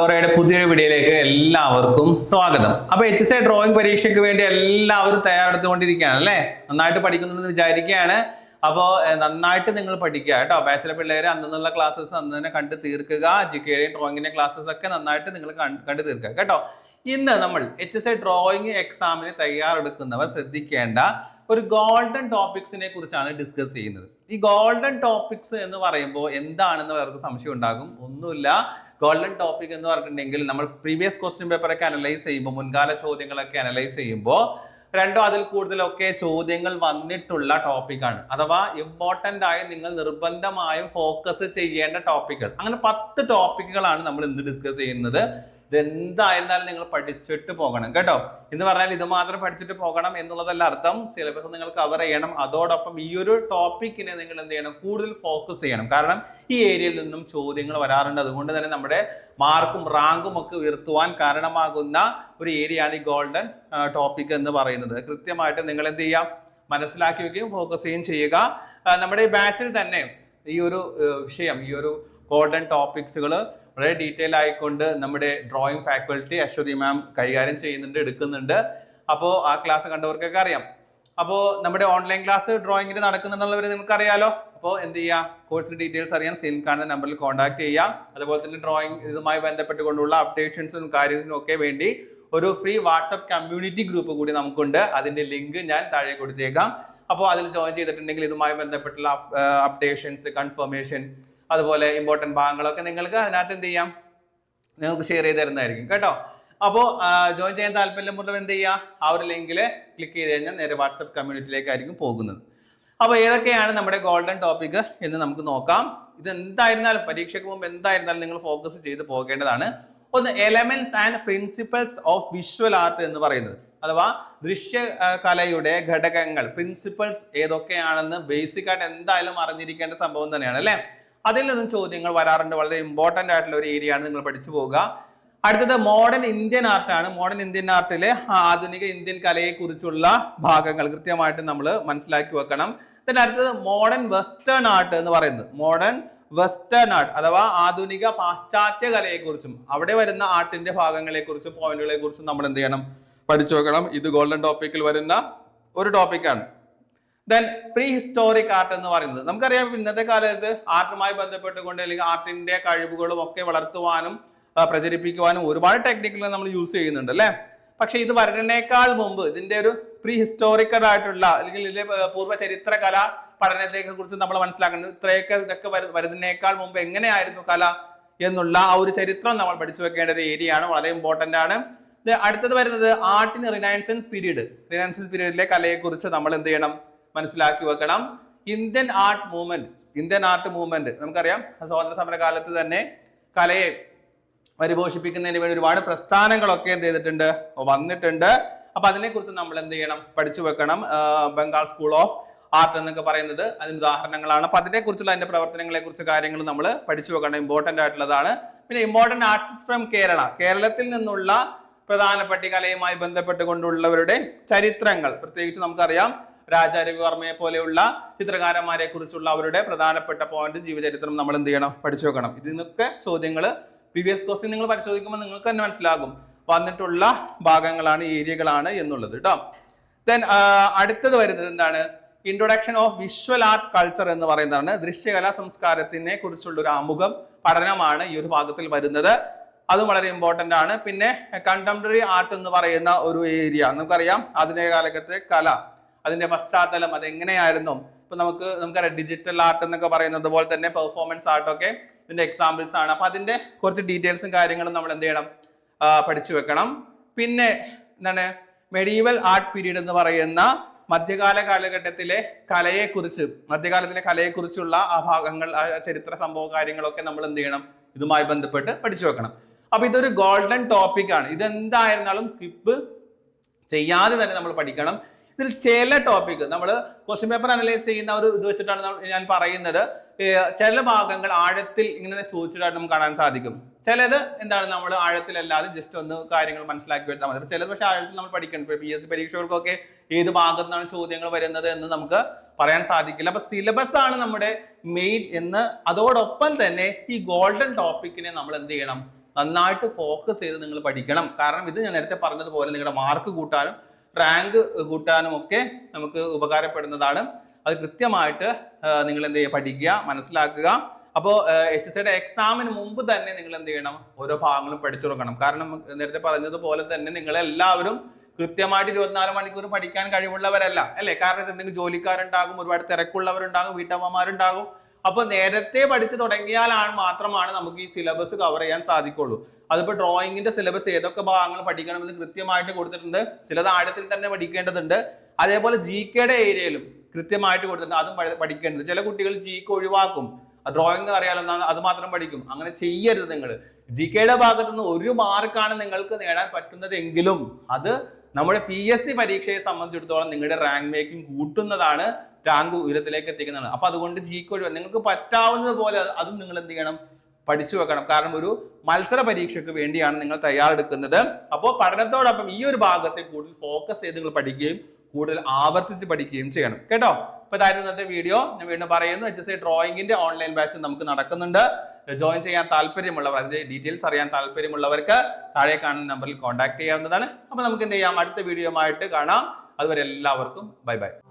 ഫ്ലോറയുടെ പുതിയൊരു വീഡിയോയിലേക്ക് എല്ലാവർക്കും സ്വാഗതം. അപ്പൊ എച്ച് എസ് ഐ ഡ്രോയിങ് പരീക്ഷയ്ക്ക് വേണ്ടി എല്ലാവരും തയ്യാറെടുത്തുകൊണ്ടിരിക്കുകയാണ് അല്ലേ? നന്നായിട്ട് പഠിക്കുന്നുണ്ടെന്ന് വിചാരിക്കുകയാണ്. അപ്പോൾ നന്നായിട്ട് നിങ്ങൾ പഠിക്കുക കേട്ടോ. ബാച്ചിലർ പിള്ളേരെ അന്നുള്ള ക്ലാസ്സസ് അന്ന് തന്നെ കണ്ട് തീർക്കുക ജി കെ ഡ്രോയിങ്ങിന്റെ ക്ലാസ്സസ് ഒക്കെ നന്നായിട്ട് നിങ്ങൾ കണ്ടു തീർക്കുക കേട്ടോ. ഇന്ന് നമ്മൾ എച്ച് എസ് ഐ ഡ്രോയിങ് എക്സാമിന് തയ്യാറെടുക്കുന്നവർ ശ്രദ്ധിക്കേണ്ട ഒരു ഗോൾഡൻ ടോപ്പിക്സിനെ കുറിച്ചാണ് ഡിസ്കസ് ചെയ്യുന്നത്. ഈ ഗോൾഡൻ ടോപ്പിക്സ് എന്ന് പറയുമ്പോൾ എന്താണെന്ന് അവർക്ക് സംശയം ഉണ്ടാകും? ഒന്നുമില്ല. ഗോൾഡൻ ടോപ്പിക് എന്ന് പറഞ്ഞിട്ടുണ്ടെങ്കിൽ നമ്മൾ പ്രീവിയസ് ക്വസ്റ്റ്യൻ പേപ്പറൊക്കെ അനലൈസ് ചെയ്യുമ്പോൾ മുൻകാല ചോദ്യങ്ങളൊക്കെ അനലൈസ് ചെയ്യുമ്പോൾ രണ്ടോ അതിൽ കൂടുതലൊക്കെ ചോദ്യങ്ങൾ വന്നിട്ടുള്ള ടോപ്പിക്കാണ് അഥവാ ഇമ്പോർട്ടന്റ് ആയി നിങ്ങൾ നിർബന്ധമായും ഫോക്കസ് ചെയ്യേണ്ട ടോപ്പിക്കുകൾ അങ്ങനെ പത്ത് ടോപ്പിക്കുകളാണ് നമ്മൾ ഇന്ന് ഡിസ്കസ് ചെയ്യുന്നത്. ഇതെന്തായിരുന്നാലും നിങ്ങൾ പഠിച്ചിട്ട് പോകണം. കേട്ടോ? എന്ന് പറഞ്ഞാൽ ഇത് മാത്രം പഠിച്ചിട്ട് പോകണം എന്നുള്ളതല്ല അർത്ഥം. സിലബസ് നിങ്ങൾ കവർ ചെയ്യണം. അതോടൊപ്പം ഈ ഒരു ടോപ്പിക്കിനെ നിങ്ങൾ എന്ത് ചെയ്യണം? കൂടുതൽ ഫോക്കസ് ചെയ്യണം. കാരണം ഈ ഏരിയയിൽ നിന്നും ചോദ്യങ്ങൾ വരാറുണ്ട്. അതുകൊണ്ട് തന്നെ നമ്മുടെ മാർക്കും റാങ്കും ഒക്കെ ഉയർത്തുവാൻ കാരണമാകുന്ന ഒരു ഏരിയയാണ് ഈ ഗോൾഡൻ ടോപ്പിക് എന്ന് പറയുന്നത്. കൃത്യമായിട്ട് നിങ്ങൾ എന്ത് ചെയ്യാം മനസ്സിലാക്കി വെക്കുകയും ഫോക്കസ് ചെയ്യുകയും ചെയ്യുക. നമ്മുടെ ഈ ബാച്ചിൽ തന്നെ ഈ ഒരു വിഷയം ഈ ഒരു ഗോൾഡൻ ടോപ്പിക്സുകൾ വളരെ ഡീറ്റെയിൽ ആയിക്കൊണ്ട് നമ്മുടെ ഡ്രോയിങ് ഫാക്കൽറ്റി അശ്വതി മാം കൈകാര്യം ചെയ്യുന്നുണ്ട് എടുക്കുന്നുണ്ട്. അപ്പോൾ ആ ക്ലാസ് കണ്ടവർക്കൊക്കെ അറിയാം. അപ്പോൾ നമ്മുടെ ഓൺലൈൻ ക്ലാസ് ഡ്രോയിങ്ങിന് നടക്കുന്നുണ്ടെന്നുള്ളവർ നിങ്ങൾക്ക് അറിയാലോ അപ്പോൾ എന്ത് ചെയ്യുക കോഴ്സിന്റെ ഡീറ്റെയിൽസ് അറിയാൻ സ്ക്രീൻ കാണുന്ന നമ്പറിൽ കോൺടാക്ട് ചെയ്യാം. അതുപോലെ തന്നെ ഡ്രോയിങ് ഇതുമായി ബന്ധപ്പെട്ടുകൊണ്ടുള്ള അപ്ഡേഷൻസും കാര്യത്തിനും ഒക്കെ വേണ്ടി ഒരു ഫ്രീ വാട്സപ്പ് കമ്മ്യൂണിറ്റി ഗ്രൂപ്പ് കൂടി നമുക്കുണ്ട്. അതിന്റെ ലിങ്ക് ഞാൻ താഴെ കൊടുത്തേക്കാം. അപ്പോൾ അതിൽ ജോയിൻ ചെയ്തിട്ടുണ്ടെങ്കിൽ ഇതുമായി ബന്ധപ്പെട്ടുള്ള അപ്ഡേഷൻസ് കൺഫർമേഷൻ അതുപോലെ ഇമ്പോർട്ടന്റ് ഭാഗങ്ങളൊക്കെ നിങ്ങൾക്ക് അതിനകത്ത് എന്ത് ചെയ്യാം? നിങ്ങൾക്ക് ഷെയർ ചെയ്ത് തരുന്നതായിരിക്കും കേട്ടോ. അപ്പോൾ ജോയിൻ ചെയ്യാൻ താല്പര്യമുള്ളവർ എന്ത് ചെയ്യുക ആ ഒരു ലിങ്കിൽ ക്ലിക്ക് ചെയ്ത് കഴിഞ്ഞാൽ നേരെ വാട്സപ്പ് കമ്മ്യൂണിറ്റിയിലേക്കായിരിക്കും പോകുന്നത്. അപ്പോൾ ഏതൊക്കെയാണ് നമ്മുടെ ഗോൾഡൻ ടോപ്പിക് എന്ന് നമുക്ക് നോക്കാം. ഇത് എന്തായിരുന്നാലും പരീക്ഷയ്ക്ക് മുമ്പ് എന്തായിരുന്നാലും നിങ്ങൾ ഫോക്കസ് ചെയ്ത് പോകേണ്ടതാണ്. ഒന്ന് elements and principles of visual art എന്ന് പറയുന്നത്. അഥവാ ദൃശ്യ കലയുടെ ഘടകങ്ങൾ പ്രിൻസിപ്പൾസ് ഏതൊക്കെയാണെന്ന് ബേസിക് ആയിട്ട് എന്തായാലും അറിഞ്ഞിരിക്കേണ്ട സംഭവം തന്നെയാണ് അല്ലേ? അതിൽ നിന്നും ചോദ്യങ്ങൾ വരാറുണ്ട്. വളരെ ഇമ്പോർട്ടന്റ് ആയിട്ടുള്ള ഒരു ഏരിയ ആണ് നിങ്ങൾ പഠിച്ചു പോവുക. അടുത്തത് മോഡേൺ ഇന്ത്യൻ ആർട്ടാണ് മോഡേൺ ഇന്ത്യൻ ആർട്ടിലെ ആധുനിക ഇന്ത്യൻ കലയെ കുറിച്ചുള്ള ഭാഗങ്ങൾ കൃത്യമായിട്ട് നമ്മൾ മനസ്സിലാക്കി വെക്കണം. പിന്നെ അടുത്തത് മോഡേൺ വെസ്റ്റേൺ ആർട്ട് എന്ന് പറയുന്നത്. മോഡേൺ വെസ്റ്റേൺ ആർട്ട് അഥവാ ആധുനിക പാശ്ചാത്യ കലയെക്കുറിച്ചും അവിടെ വരുന്ന ആർട്ടിന്റെ ഭാഗങ്ങളെ കുറിച്ചും പോയിന്റുകളെ കുറിച്ചും നമ്മൾ എന്ത് ചെയ്യണം? പഠിച്ചു വെക്കണം. ഇത് ഗോൾഡൻ ടോപ്പിക്കിൽ വരുന്ന ഒരു ടോപ്പിക്കാണ് ദെൻ പ്രീ ഹിസ്റ്റോറിക് ആർട്ട് എന്ന് പറയുന്നത്. നമുക്കറിയാം ഇന്നത്തെ കാലത്ത് ആർട്ടുമായി ബന്ധപ്പെട്ടുകൊണ്ട് അല്ലെങ്കിൽ ആർട്ടിന്റെ കഴിവുകളും ഒക്കെ വളർത്തുവാനും പ്രചരിപ്പിക്കുവാനും ഒരുപാട് ടെക്നിക്കുകൾ നമ്മൾ യൂസ് ചെയ്യുന്നുണ്ട് അല്ലേ? പക്ഷെ ഇത് വരുന്നതിനേക്കാൾ മുമ്പ് ഇതിന്റെ ഒരു പ്രീ ഹിസ്റ്റോറിക്കൽ ആയിട്ടുള്ള അല്ലെങ്കിൽ ഇതിലെ പൂർവ ചരിത്ര കല കുറിച്ച് നമ്മൾ മനസ്സിലാക്കുന്നത് ഇത്രയൊക്കെ ഇതൊക്കെ വരു- വരുന്നതിനേക്കാൾ മുമ്പ് എങ്ങനെയായിരുന്നു കല എന്നുള്ള ആ ഒരു ചരിത്രം നമ്മൾ പഠിച്ചു വെക്കേണ്ട ഒരു ഏരിയ ആണ്. വളരെ ഇമ്പോർട്ടന്റ് ആണ്. അടുത്തത് വരുന്നത് ആർട്ടിന് റിനൈൻസൻസ് പീരീഡ്. റിനൈൻസൻസ് പീരീഡിലെ കലയെക്കുറിച്ച് നമ്മൾ എന്ത് ചെയ്യണം? മനസ്സിലാക്കി വെക്കണം. Indian art movement Indian art movement നമുക്കറിയാം സ്വാതന്ത്ര്യ സമര കാലത്ത് തന്നെ കലയെ പരിപോഷിപ്പിക്കുന്നതിന് വേണ്ടി ഒരുപാട് പ്രസ്ഥാനങ്ങളൊക്കെ എന്ത് ചെയ്തിട്ടുണ്ട്? വന്നിട്ടുണ്ട്. അപ്പൊ അതിനെക്കുറിച്ച് നമ്മൾ എന്ത് ചെയ്യണം? പഠിച്ചു വെക്കണം. ബംഗാൾ സ്കൂൾ ഓഫ് ആർട്ട് എന്നൊക്കെ പറയുന്നത് അതിന് ഉദാഹരണങ്ങളാണ്. അപ്പൊ അതിനെക്കുറിച്ചുള്ള അതിന്റെ പ്രവർത്തനങ്ങളെ കുറിച്ച് കാര്യങ്ങൾ നമ്മൾ പഠിച്ചു വെക്കണം. ഇമ്പോർട്ടന്റ് ആയിട്ടുള്ളതാണ്. പിന്നെ ഇമ്പോർട്ടന്റ് ആർട്ടിസ്റ്റ് ഫ്രം കേരള കേരളത്തിൽ നിന്നുള്ള പ്രധാനപ്പെട്ട കലയുമായി ബന്ധപ്പെട്ടുകൊണ്ടുള്ളവരുടെ ചരിത്രങ്ങൾ. പ്രത്യേകിച്ച് നമുക്കറിയാം രാജാ രവിവർമ്മയെ പോലെയുള്ള ചിത്രകാരന്മാരെ കുറിച്ചുള്ള അവരുടെ പ്രധാനപ്പെട്ട പോയിന്റ് ജീവചരിത്രം നമ്മൾ എന്ത് ചെയ്യണം? പഠിച്ചു വെക്കണം. ഇതിൽ നിന്നൊക്കെ ചോദ്യങ്ങൾ എസ് ക്വസ്റ്റ്യൻ നിങ്ങൾ പരിശോധിക്കുമ്പോൾ നിങ്ങൾക്ക് തന്നെ മനസ്സിലാകും. വന്നിട്ടുള്ള ഭാഗങ്ങളാണ് ഏരിയകളാണ് എന്നുള്ളത് കേട്ടോ ദെൻ അടുത്തത് വരുന്നത് എന്താണ്? Introduction of visual art culture എന്ന് പറയുന്നതാണ്. ദൃശ്യകലാ സംസ്കാരത്തിനെ കുറിച്ചുള്ള ഒരു ആമുഖം പഠനമാണ് ഈ ഒരു ഭാഗത്തിൽ വരുന്നത്. അതും വളരെ ഇമ്പോർട്ടന്റ് ആണ്. പിന്നെ കണ്ടംപററി ആർട്ട് എന്ന് പറയുന്ന ഒരു ഏരിയ നമുക്കറിയാം ആധുനിക കാലഘട്ടത്തെ കല. അതിന്റെ പശ്ചാത്തലം അതെങ്ങനെയായിരുന്നു? ഇപ്പൊ നമുക്ക് നമുക്കറിയാം ഡിജിറ്റൽ ആർട്ട് എന്നൊക്കെ പറയുന്നത് പോലെ തന്നെ പെർഫോമൻസ് ആർട്ടൊക്കെ ഇതിന്റെ എക്സാമ്പിൾസ് ആണ്. അപ്പൊ അതിന്റെ കുറച്ച് ഡീറ്റെയിൽസും കാര്യങ്ങളും നമ്മൾ എന്ത് ചെയ്യണം? പഠിച്ചു വെക്കണം. പിന്നെ എന്താണ്? മെഡീവൽ ആർട്ട് പീരീഡ് എന്ന് പറയുന്ന മധ്യകാല കാലഘട്ടത്തിലെ കലയെക്കുറിച്ച് മധ്യകാലത്തിലെ കലയെക്കുറിച്ചുള്ള ആ ഭാഗങ്ങൾ ആ ചരിത്ര സംഭവ കാര്യങ്ങളൊക്കെ നമ്മൾ എന്ത് ചെയ്യണം? ഇതുമായി ബന്ധപ്പെട്ട് പഠിച്ചു വെക്കണം. അപ്പൊ ഇതൊരു ഗോൾഡൻ ടോപ്പിക് ആണ്. ഇതെന്തായിരുന്നാലും സ്കിപ്പ് ചെയ്യാതെ തന്നെ നമ്മൾ പഠിക്കണം. ഇതിൽ ചില ടോപ്പിക് നമ്മൾ ക്വസ്റ്റ്യൻ പേപ്പർ അനലൈസ് ചെയ്യുന്ന ഒരു ഇത് വെച്ചിട്ടാണ് ഞാൻ പറയുന്നത്. ചില ഭാഗങ്ങൾ ആഴത്തിൽ ഇങ്ങനെ ചോദിച്ചിട്ടായിട്ട് നമുക്ക് കാണാൻ സാധിക്കും. ചിലത് എന്താണ് നമ്മൾ ആഴത്തിലല്ലാതെ ജസ്റ്റ് ഒന്ന് കാര്യങ്ങൾ മനസ്സിലാക്കി വെച്ചാൽ മതി. ചിലത് പക്ഷേ ആഴത്തിൽ നമ്മൾ പഠിക്കണം. പി എസ് സി പരീക്ഷകൾക്കൊക്കെ ഏത് ഭാഗത്തു നിന്നാണ് ചോദ്യങ്ങൾ വരുന്നത് എന്ന് നമുക്ക് പറയാൻ സാധിക്കില്ല. അപ്പൊ സിലബസ് ആണ് നമ്മുടെ മെയിൻ എന്ന് അതോടൊപ്പം തന്നെ ഈ ഗോൾഡൻ ടോപ്പിക്കിനെ നമ്മൾ എന്ത് ചെയ്യണം? നന്നായിട്ട് ഫോക്കസ് ചെയ്ത് നിങ്ങൾ പഠിക്കണം. കാരണം ഇത് ഞാൻ നേരത്തെ പറഞ്ഞതുപോലെ നിങ്ങളുടെ മാർക്ക് കൂട്ടാനും റാങ്ക് കൂട്ടാനും ഒക്കെ നമുക്ക് ഉപകാരപ്പെടുന്നതാണ്. അത് കൃത്യമായിട്ട് നിങ്ങൾ എന്ത് ചെയ്യുക? പഠിക്കുക മനസ്സിലാക്കുക. അപ്പോൾ എച്ച് എസ് ഐയുടെ എക്സാമിന് മുമ്പ് തന്നെ നിങ്ങൾ എന്ത് ചെയ്യണം? ഓരോ ഭാഗങ്ങളും പഠിച്ചു തുടങ്ങണം. കാരണം നേരത്തെ പറഞ്ഞതുപോലെ തന്നെ നിങ്ങളെല്ലാവരും കൃത്യമായിട്ട് ഇരുപത്തിനാല് മണിക്കൂർ പഠിക്കാൻ കഴിവുള്ളവരല്ല. അല്ലേ? കാരണം വെച്ചിട്ടുണ്ടെങ്കിൽ ജോലിക്കാരുണ്ടാകും ഒരുപാട് തിരക്കുള്ളവരുണ്ടാകും വീട്ടമ്മമാരുണ്ടാകും. അപ്പൊ നേരത്തെ പഠിച്ചു തുടങ്ങിയാലാണ് മാത്രമാണ് നമുക്ക് ഈ സിലബസ് കവർ ചെയ്യാൻ സാധിക്കുള്ളൂ. അതിപ്പോ ഡ്രോയിങ്ങിന്റെ സിലബസ് ഏതൊക്കെ ഭാഗങ്ങൾ പഠിക്കണമെന്ന് കൃത്യമായിട്ട് കൊടുത്തിട്ടുണ്ട്. ചിലത് ആഴത്തിൽ തന്നെ പഠിക്കേണ്ടതുണ്ട്. അതേപോലെ ജി കെയുടെ ഏരിയയിലും കൃത്യമായിട്ട് കൊടുത്തിട്ടുണ്ട്. അതും പഠിക്കേണ്ടത്. ചില കുട്ടികൾ ജി കെ ഒഴിവാക്കും. ഡ്രോയിങ് അറിയാലോ അത് മാത്രം പഠിക്കും. അങ്ങനെ ചെയ്യരുത് നിങ്ങൾ ജി കെയുടെ ഭാഗത്ത് നിന്ന് ഒരു മാർക്കാണ് നിങ്ങൾക്ക് നേടാൻ പറ്റുന്നതെങ്കിലും അത് നമ്മുടെ പി എസ് സി പരീക്ഷയെ സംബന്ധിച്ചിടത്തോളം നിങ്ങളുടെ റാങ്ക് മേക്കിംഗ് കൂട്ടുന്നതാണ്. റാങ്ക് ഉയരത്തിലേക്ക് എത്തിക്കുന്നതാണ്. അപ്പൊ അതുകൊണ്ട് ജി കെ നിങ്ങൾക്ക് പറ്റാവുന്നത് പോലെ അതും നിങ്ങൾ എന്ത് ചെയ്യണം? പഠിച്ചു വെക്കണം. കാരണം ഒരു മത്സര പരീക്ഷയ്ക്ക് വേണ്ടിയാണ് നിങ്ങൾ തയ്യാറെടുക്കുന്നത്. അപ്പോൾ പഠനത്തോടൊപ്പം ഈ ഒരു ഭാഗത്തെ കൂടുതൽ ഫോക്കസ് ചെയ്ത് നിങ്ങൾ പഠിക്കുകയും കൂടുതൽ ആവർത്തിച്ച് പഠിക്കുകയും ചെയ്യണം. കേട്ടോ? അപ്പൊ ഇതായിരുന്നു ഇന്നത്തെ വീഡിയോ ഞാൻ വീണ്ടും പറയുന്നു. എച്ച് എസ് ഐ ഡ്രോയിങ്ങിന്റെ ഓൺലൈൻ ബാച്ച് നമുക്ക് നടക്കുന്നുണ്ട്. ജോയിൻ ചെയ്യാൻ താല്പര്യമുള്ളവർ അതിന്റെ ഡീറ്റെയിൽസ് അറിയാൻ താല്പര്യമുള്ളവർക്ക് താഴെ കാണുന്ന നമ്പറിൽ കോൺടാക്ട് ചെയ്യാവുന്നതാണ്. അപ്പൊ നമുക്ക് എന്ത് ചെയ്യാം? അടുത്ത വീഡിയോ ആയിട്ട് കാണാം. അതുവരെ എല്ലാവർക്കും ബൈ ബൈ